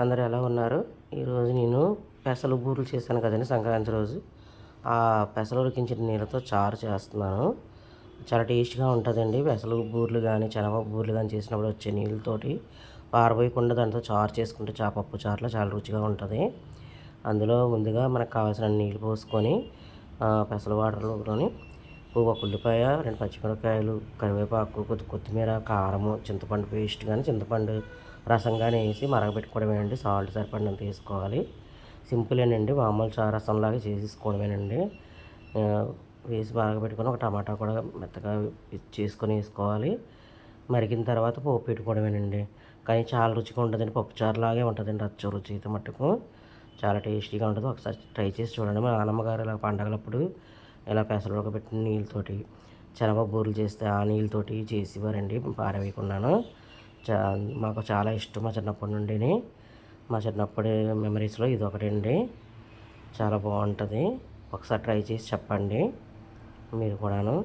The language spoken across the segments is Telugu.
అందరు ఎలా ఉన్నారు? ఈరోజు నేను పెసలు బూరెలు చేశాను కదండి సంక్రాంతి రోజు. ఆ పెసలు ఉడికించిన నీళ్ళతో చారు చేస్తున్నాను. చాలా టేస్ట్గా ఉంటుందండి. పెసలు బూరెలు కానీ శనగ బూరెలు కానీ చేసినప్పుడు వచ్చే నీళ్ళతోటి పారబోయకుండా దాంతో చారు చేసుకుంటే చాపప్పు చారులో చాలా రుచిగా ఉంటుంది. అందులో ముందుగా మనకు కావాల్సిన నీళ్ళు పోసుకొని పెసలు వాటర్లోని పువ్వు ఒక ఉల్లిపాయ రెండు పచ్చిమిరపకాయలు కరివేపాకు కొద్ది కొత్తిమీర కారము చింతపండు పేస్ట్ కానీ చింతపండు రసం కానీ వేసి మరగపెట్టుకోవడమేనండి సాల్ట్ సరిపడినంత వేసుకోవాలి. సింపులేనండి మామూలు చా రసంలాగా చేసేసుకోవడమేనండి. వేసి మరగపెట్టుకొని ఒక టమాటా కూడా మెత్తగా చేసుకొని వేసుకోవాలి. మరిగిన తర్వాత పోపు పెట్టుకోవడమేనండి. కానీ చాలా రుచిగా ఉంటుందండి. పప్పుచారు లాగే ఉంటుందండి. అచ్చ రుచి అయితే మట్టుకు చాలా టేస్టీగా ఉంటుంది. ఒకసారి ట్రై చేసి చూడండి. మా నాన్నమ్మగారు ఇలా పండగలప్పుడు ఇలా పెసలు ఉడకబెట్టిన నీళ్ళతోటి శనగ బూరెలు చేస్తే ఆ నీళ్ళతోటి చేసేవారండి. పారవేయకున్నాను చా మాకు చాలా ఇష్టం మా చిన్నప్పటి నుండి మా చిన్నప్పటి మెమరీస్లో ఇది ఒకటండి చాలా బాగుంటుంది ఒకసారి ట్రై చేసి చెప్పండి. మీరు కూడాను.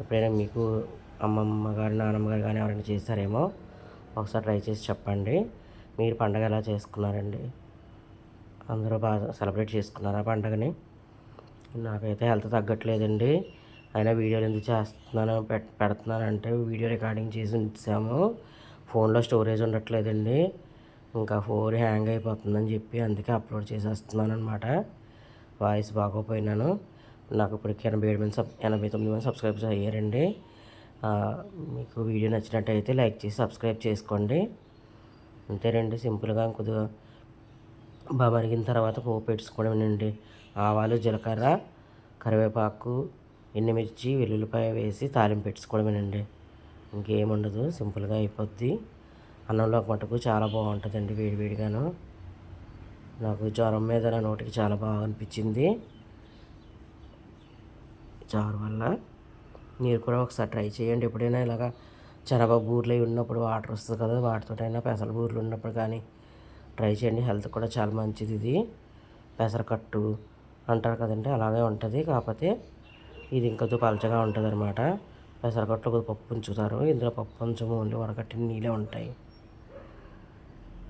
ఎప్పుడైనా మీకు అమ్మమ్మ గారు నాన్నమ్మ గారు కానీ ఎవరైనా చేశారేమో ఒకసారి ట్రై చేసి చెప్పండి. మీరు పండగ ఎలా చేసుకున్నారండి? అందరూ బాగా సెలబ్రేట్ చేసుకున్నారా పండగని? నాకైతే హెల్త్ తగ్గట్లేదండి. అయినా వీడియోలు ఎందుకు చేస్తున్నాను పెడుతున్నాను అంటే వీడియో రికార్డింగ్ చేసి ఉంచాము. ఫోన్లో స్టోరేజ్ ఉండట్లేదండి. ఇంకా ఫోన్ హ్యాంగ్ అయిపోతుందని చెప్పి అందుకే అప్లోడ్ చేసేస్తున్నాను అనమాట వాయిస్ బాగోపోయినాను. నాకు ఇప్పటికి ఎనభై ఏడు మంది సబ్ ఎనభై తొమ్మిది మంది సబ్స్క్రైబర్స్ అయ్యారండి. మీకు వీడియో నచ్చినట్టయితే లైక్ చేసి సబ్స్క్రైబ్ చేసుకోండి. అంతేనండి సింపుల్గా కొద్దిగా బాగా మరిగిన తర్వాత పోపు పెట్టుకోవడమేనండి ఆవాలు జీలకర్ర కరివేపాకు ఎండుమిర్చి వెల్లుల్లిపాయ వేసి తాలింపు పెట్టుకోవడమేనండి ఇంకేం ఉండదు సింపుల్గా అయిపోద్ది. అన్నంలోకి మటుకు చాలా బాగుంటుందండి వేడివేడిగాను. నాకు జ్వరం మీద నా నోటికి చాలా బాగా అనిపించింది. చారు వల్ల మీరు కూడా ఒకసారి ట్రై చేయండి. ఎప్పుడైనా ఇలాగా శనగ బూర్లు అవి ఉన్నప్పుడు వాటర్ వస్తుంది కదా వాటితోటైనా పెసర బూర్లు ఉన్నప్పుడు కానీ ట్రై చేయండి. హెల్త్ కూడా చాలా మంచిది ఇది. పెసరకట్టు అంటారు కదండి అలాగే ఉంటుంది. కాకపోతే ఇది ఇంకా పలచగా ఉంటుంది అనమాట పెసరకట్టులో కొద్దిగా పప్పు ఉంచుతారు. ఇందులో పప్పు కొంచెం ఓన్లీ వరకట్టిన నీళ్ళే ఉంటాయి.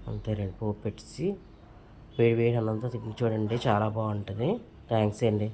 అంతే రెండు పోపు పెట్టి వేడి వేడి అన్నంతో తిని చూడండి. చాలా బాగుంటుంది. థ్యాంక్స్ అండి.